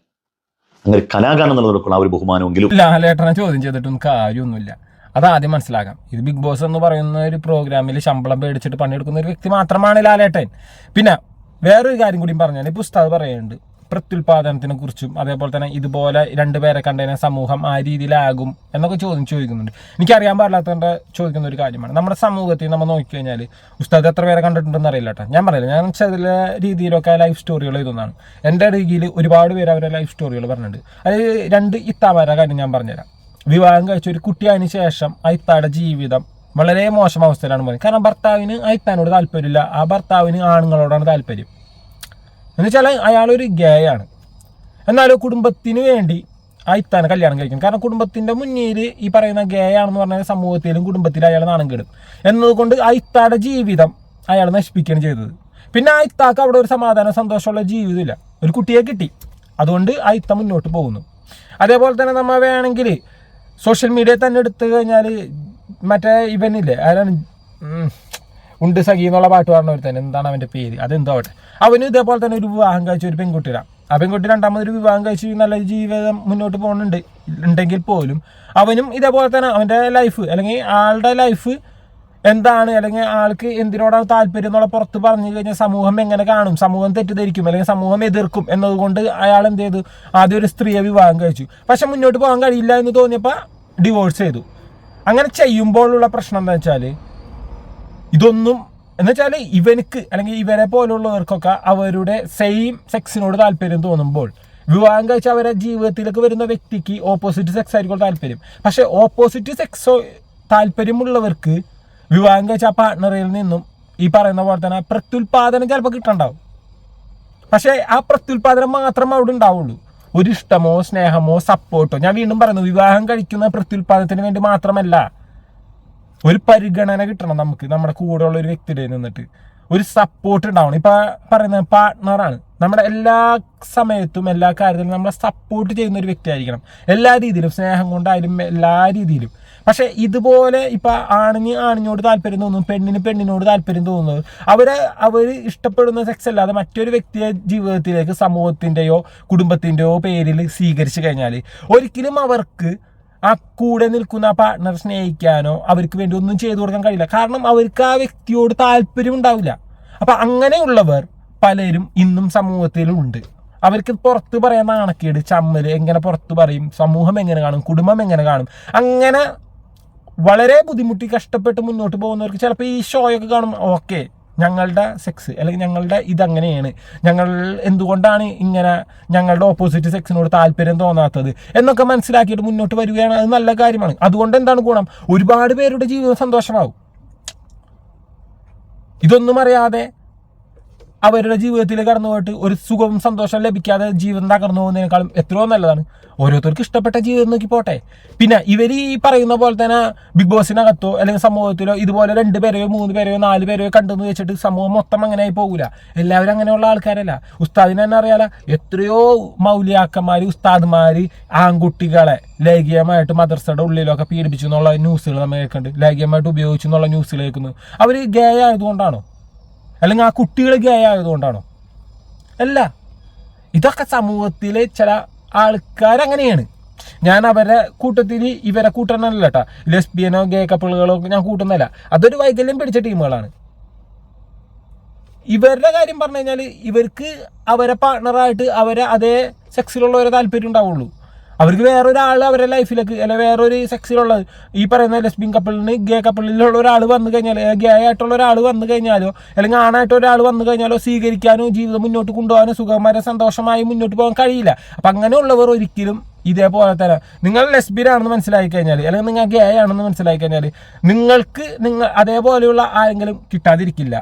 [SPEAKER 2] അങ്ങനെ കലാകാരൻ എന്നുള്ളവർക്കുള്ള ആ ഒരു ബഹുമാനമെങ്കിലും
[SPEAKER 4] ലാലേട്ടനെ ചോദ്യം ചെയ്തിട്ടൊന്നും കാര്യമൊന്നുമില്ല. അത് ആദ്യം മനസ്സിലാക്കാം. ഇത് ബിഗ് ബോസ് എന്ന് പറയുന്ന ഒരു പ്രോഗ്രാമിൽ ശമ്പളം മേടിച്ചിട്ട് പണിയെടുക്കുന്ന ഒരു വ്യക്തി മാത്രമാണ് ലാലേട്ടൻ. പിന്നെ വേറൊരു കാര്യം കൂടി പറഞ്ഞാൽ ഇപ്പോൾ ഉസ്താദ് പറയുന്നുണ്ട്. പ്രത്യുൽപാദനത്തിനെ കുറിച്ചും അതേപോലെ തന്നെ ഇതുപോലെ രണ്ടുപേരെ കണ്ടതിനെ സമൂഹം ആ രീതിയിലാകും എന്നൊക്കെ ചോദ്യം ചോദിക്കുന്നുണ്ട്. എനിക്കറിയാൻ പാടില്ലാത്തതുകൊണ്ട് ചോദിക്കുന്ന ഒരു കാര്യമാണ്. നമ്മുടെ സമൂഹത്തിൽ നമ്മൾ നോക്കിക്കഴിഞ്ഞാൽ ഉസ്താദ് എത്ര പേരെ കണ്ടിട്ടുണ്ടെന്ന് അറിയില്ല കേട്ടോ. ഞാൻ പറയില്ല. ഞാൻ ചില രീതിയിലൊക്കെ ലൈഫ് സ്റ്റോറികൾ എഴുതുന്നതാണ്. എന്റെ രീതിയിൽ ഒരുപാട് പേര് അവരെ ലൈഫ് സ്റ്റോറികൾ പറഞ്ഞിട്ടുണ്ട്. അത് രണ്ട് ഇത്താമാരുടെ കാര്യം ഞാൻ പറഞ്ഞുതരാം. വിവാഹം കഴിച്ച ഒരു കുട്ടിയായതിനു ശേഷം ആ ഇത്താടെ ജീവിതം വളരെ മോശം അവസ്ഥയിലാണ് പോകുന്നത് കാരണം ഭർത്താവിന് അയത്താനോട് താല്പര്യമില്ല. ആ ഭർത്താവിന് ആണുങ്ങളോടാണ് താല്പര്യം. എന്നുവെച്ചാൽ അയാളൊരു ഗേയാണ്. എന്നാലും കുടുംബത്തിന് വേണ്ടി അയത്താനെ കല്യാണം കഴിക്കും. കാരണം കുടുംബത്തിന്റെ മുന്നിൽ ഈ പറയുന്ന ഗേയാണെന്ന് പറഞ്ഞാൽ സമൂഹത്തിലും കുടുംബത്തിലും അയാൾ നാണം കെടും. എന്നതുകൊണ്ട് അയത്താടെ ജീവിതം അയാൾ നശിപ്പിക്കുകയാണ് ചെയ്തത്. പിന്നെ അയത്താക്ക് അവിടെ ഒരു സമാധാന സന്തോഷമുള്ള ജീവിതമില്ല. ഒരു കുട്ടിയെ കിട്ടി. അതുകൊണ്ട് അയത്ത മുന്നോട്ട് പോകുന്നു. അതേപോലെ തന്നെ നമ്മൾ വേണമെങ്കിൽ സോഷ്യൽ മീഡിയ തന്നെ എടുത്തു കഴിഞ്ഞാൽ മറ്റേ ഇവനില്ലേ ആരാണ്? ഉണ്ട് സഖി എന്നുള്ള പാട്ട് പറഞ്ഞ തന്നെ എന്താണ് അവന്റെ പേര്? അതെന്തോ ആവട്ടെ. അവന് ഇതേപോലെ തന്നെ ഒരു വിവാഹം കഴിച്ച ഒരു പെൺകുട്ടിയാണ് ആ പെൺകുട്ടി രണ്ടാമതൊരു വിവാഹം കഴിച്ച് നല്ല ജീവിതം മുന്നോട്ട് പോകുന്നുണ്ട്. ഉണ്ടെങ്കിൽ പോലും അവനും ഇതേപോലെ തന്നെ അവന്റെ ലൈഫ് അല്ലെങ്കിൽ ആളുടെ ലൈഫ് എന്താണ് അല്ലെങ്കിൽ ആൾക്ക് എന്തിനോടാണ് താല്പര്യം എന്നുള്ള പുറത്ത് പറഞ്ഞു കഴിഞ്ഞാൽ സമൂഹം എങ്ങനെ കാണും? സമൂഹം തെറ്റിദ്ധരിക്കും അല്ലെങ്കിൽ സമൂഹം എതിർക്കും എന്നതുകൊണ്ട് അയാൾ എന്ത് ചെയ്തു? ആദ്യം ഒരു സ്ത്രീയെ വിവാഹം കഴിച്ചു. പക്ഷെ മുന്നോട്ട് പോകാൻ കഴിയില്ല എന്ന് തോന്നിയപ്പോൾ ഡിവോഴ്സ് ചെയ്തു. അങ്ങനെ ചെയ്യുമ്പോഴുള്ള പ്രശ്നം എന്താ വെച്ചാൽ ഇതൊന്നും എന്നുവെച്ചാൽ ഇവനക്ക് അല്ലെങ്കിൽ ഇവരെ പോലുള്ളവർക്കൊക്കെ അവരുടെ സെയിം സെക്സിനോട് താല്പര്യം തോന്നുമ്പോൾ വിവാഹം കഴിച്ച അവരെ ജീവിതത്തിലേക്ക് വരുന്ന വ്യക്തിക്ക് ഓപ്പോസിറ്റ് സെക്സ് ആയിരിക്കും താല്പര്യം. പക്ഷേ ഓപ്പോസിറ്റ് സെക്സോ താല്പര്യമുള്ളവർക്ക് വിവാഹം കഴിച്ച ആ നിന്നും ഈ പറയുന്ന പോലെ തന്നെ പ്രത്യുൽപാദനം ചിലപ്പോൾ കിട്ടണ്ടാവും. പക്ഷേ ആ പ്രത്യുൽപാദനം മാത്രം അവിടെ ഉണ്ടാവുള്ളൂ. ഒരു ഇഷ്ടമോ സ്നേഹമോ സപ്പോർട്ടോ. ഞാൻ വീണ്ടും പറയുന്നു വിവാഹം കഴിക്കുന്ന പ്രത്യുൽപാദനത്തിന് വേണ്ടി മാത്രമല്ല ഒരു പരിഗണന കിട്ടണം നമുക്ക് നമ്മുടെ കൂടെ ഉള്ള ഒരു വ്യക്തിയുടെ നിന്നിട്ട്. ഒരു സപ്പോർട്ട് ഉണ്ടാവണം. ഇപ്പൊ പറയുന്ന പാർട്ട്ണറാണ് നമ്മുടെ എല്ലാ സമയത്തും എല്ലാ കാര്യത്തിലും നമ്മളെ സപ്പോർട്ട് ചെയ്യുന്ന ഒരു വ്യക്തി ആയിരിക്കണം എല്ലാ രീതിയിലും സ്നേഹം കൊണ്ടായാലും എല്ലാ രീതിയിലും. പക്ഷെ ഇതുപോലെ ഇപ്പൊ ആണിന് ആണിനോട് താല്പര്യം തോന്നും പെണ്ണിന് പെണ്ണിനോട് താല്പര്യം തോന്നുന്നത്. അവർ അവർ ഇഷ്ടപ്പെടുന്ന സെക്സ് അല്ലാതെ മറ്റൊരു വ്യക്തിയെ ജീവിതത്തിലേക്ക് സമൂഹത്തിന്റെയോ കുടുംബത്തിന്റെയോ പേരിൽ സ്വീകരിച്ചു കഴിഞ്ഞാൽ ഒരിക്കലും അവർക്ക് ആ കൂടെ നിൽക്കുന്ന ആ പാർട്ട്ണർ സ്നേഹിക്കാനോ അവർക്ക് വേണ്ടി ഒന്നും ചെയ്തു കൊടുക്കാൻ കഴിയില്ല. കാരണം അവർക്ക് ആ വ്യക്തിയോട് താല്പര്യം ഉണ്ടാവില്ല. അപ്പൊ അങ്ങനെയുള്ളവർ പലരും ഇന്നും സമൂഹത്തിലുണ്ട്. അവർക്ക് പുറത്ത് പറയാൻ നാണക്കേട്. ചമ്മൽ എങ്ങനെ പുറത്ത് പറയും? സമൂഹം എങ്ങനെ കാണും? കുടുംബം എങ്ങനെ കാണും? അങ്ങനെ വളരെ ബുദ്ധിമുട്ടി കഷ്ടപ്പെട്ട് മുന്നോട്ട് പോകുന്നവർക്ക് ചിലപ്പോൾ ഈ ഷോയൊക്കെ കാണും ഓക്കെ ഞങ്ങളുടെ സെക്സ് അല്ലെങ്കിൽ ഞങ്ങളുടെ ഇതങ്ങനെയാണ്. ഞങ്ങൾ എന്തുകൊണ്ടാണ് ഇങ്ങനെ ഞങ്ങളുടെ ഓപ്പോസിറ്റ് സെക്സിനോട് താല്പര്യം തോന്നാത്തത്? എന്നൊക്കെ മനസ്സിലാക്കിയിട്ട് മുന്നോട്ട് വരികയാണ്. അത് നല്ല കാര്യമാണ്. അതുകൊണ്ട് എന്താണ് ഗുണം? ഒരുപാട് പേരുടെ ജീവിതം സന്തോഷമാവും. ഇതൊന്നും അറിയാതെ അവരുടെ ജീവിതത്തിൽ കടന്നു പോയിട്ട് ഒരു സുഖവും സന്തോഷം ലഭിക്കാതെ ജീവിതം തകർന്നു പോകുന്നതിനേക്കാളും എത്രയോ നല്ലതാണ്. ഓരോരുത്തർക്ക് ഇഷ്ടപ്പെട്ട ജീവിതം നോക്കി പോട്ടെ. പിന്നെ ഇവർ ഈ പറയുന്ന പോലെ തന്നെ ബിഗ് ബോസിനകത്തോ അല്ലെങ്കിൽ സമൂഹത്തിലോ ഇതുപോലെ രണ്ട് പേരെയോ മൂന്ന് പേരെയോ നാല് പേരെയോ കണ്ടെന്ന് വെച്ചിട്ട് സമൂഹം മൊത്തം അങ്ങനെ ആയി പോകില്ല എല്ലാവരും അങ്ങനെയുള്ള ആൾക്കാരല്ല. ഉസ്താദിനെ തന്നെ അറിയാലോ എത്രയോ മൗലിയാക്കന്മാർ ഉസ്താദ്മാർ ആൺകുട്ടികളെ ലൈംഗികമായിട്ട് മദർസയുടെ ഉള്ളിലൊക്കെ പീഡിപ്പിച്ചു എന്നുള്ള ന്യൂസുകൾ നമ്മൾ കേൾക്കുന്നുണ്ട് ലൈംഗികമായിട്ട് ഉപയോഗിച്ചു എന്നുള്ള ന്യൂസുകൾ കേൾക്കുന്നു. അവർ ഗേ ആയതുകൊണ്ടാണോ? അല്ലെങ്കിൽ ആ കുട്ടികൾ ഗേ ആയതുകൊണ്ടാണോ? അല്ല. ഇതൊക്കെ സമൂഹത്തിലെ ചില ആൾക്കാരങ്ങനെയാണ് ഞാൻ അവരെ കൂട്ടത്തിൽ ഇവരെ കൂട്ടണമല്ല കേട്ടോ ലെസ്ബിയനോ ഗേ കപ്പിളുകളോ ഞാൻ കൂട്ടുന്നല്ല അതൊരു വൈകല്യം പിടിച്ച ടീമുകളാണ്. ഇവരുടെ കാര്യം പറഞ്ഞു കഴിഞ്ഞാൽ ഇവർക്ക് അവരെ പാർട്ണറായിട്ട് അവരെ അതേ സെക്സിലുള്ളവരെ താല്പര്യം ഉണ്ടാവുള്ളൂ. അവർക്ക് വേറൊരാൾ അവരുടെ ലൈഫിലേക്ക് അല്ലെ വേറൊരു സെക്സിലുള്ളത് ഈ പറയുന്ന ലെസ്ബിയൻ കപ്പിളിന് ഗേ കപ്പിളിലുള്ള ഒരാൾ വന്നു കഴിഞ്ഞാൽ ഗേ ആയിട്ടുള്ള ഒരാൾ വന്നു കഴിഞ്ഞാലോ അല്ലെങ്കിൽ ആണായിട്ട് ഒരാൾ വന്നു കഴിഞ്ഞാലോ സ്വീകരിക്കാനോ ജീവിതം മുന്നോട്ട് കൊണ്ടുപോകാനോ സുഖമായ സന്തോഷമായി മുന്നോട്ട് പോകാൻ കഴിയില്ല. അപ്പം അങ്ങനെയുള്ളവർ ഒരിക്കലും ഇതേപോലെ തന്നെ നിങ്ങൾ ലെസ്ബിയൻ ആണെന്ന് മനസ്സിലാക്കി കഴിഞ്ഞാൽ അല്ലെങ്കിൽ നിങ്ങൾ ഗേ ആണെന്ന് മനസ്സിലാക്കി കഴിഞ്ഞാൽ നിങ്ങൾക്ക് നിങ്ങൾ അതേപോലെയുള്ള ആരെങ്കിലും കിട്ടാതിരിക്കില്ല.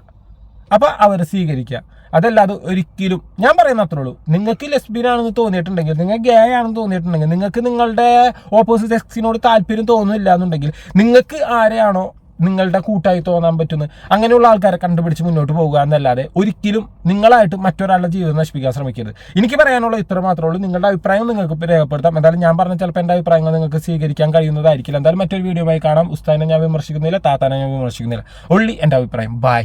[SPEAKER 4] അപ്പോൾ അവർ സ്വീകരിക്കുക. അതല്ലാതെ ഒരിക്കലും ഞാൻ പറയുന്ന അത്രേ ഉള്ളൂ. നിങ്ങൾക്ക് ലെസ്ബിയൻ ആണെന്ന് തോന്നിയിട്ടുണ്ടെങ്കിൽ നിങ്ങൾ ഗേ ആണെന്ന് തോന്നിയിട്ടുണ്ടെങ്കിൽ നിങ്ങൾക്ക് നിങ്ങളുടെ ഓപ്പോസിറ്റ് സെക്സിനോട് താല്പര്യം തോന്നുന്നില്ല എന്നുണ്ടെങ്കിൽ നിങ്ങൾക്ക് ആരെയാണോ നിങ്ങളുടെ കൂട്ടായി തോന്നാൻ പറ്റുന്നത് അങ്ങനെയുള്ള ആൾക്കാരെ കണ്ടുപിടിച്ച് മുന്നോട്ട് പോകുക എന്നല്ലാതെ ഒരിക്കലും നിങ്ങളായിട്ട് മറ്റൊരാളുടെ ജീവിതം നശിപ്പിക്കാൻ ശ്രമിക്കരുത്. എനിക്ക് പറയാനുള്ള ഇത്ര മാത്രമേ ഉള്ളൂ. നിങ്ങളുടെ അഭിപ്രായം നിങ്ങൾക്ക് രേഖപ്പെടുത്താം. എന്തായാലും ഞാൻ പറഞ്ഞ ചിലപ്പോൾ എന്റെ അഭിപ്രായങ്ങൾ നിങ്ങൾക്ക് സ്വീകരിക്കാൻ കഴിയുന്നതായിരിക്കില്ല. എന്തായാലും മറ്റൊരു വീഡിയോയുമായി കാണാം. ഉസ്താനെ ഞാൻ വിമർശിക്കുന്നില്ല താത്താനെ ഞാൻ വിമർശിക്കുന്നില്ല. ഒള്ളി എന്റെ അഭിപ്രായം. ബൈ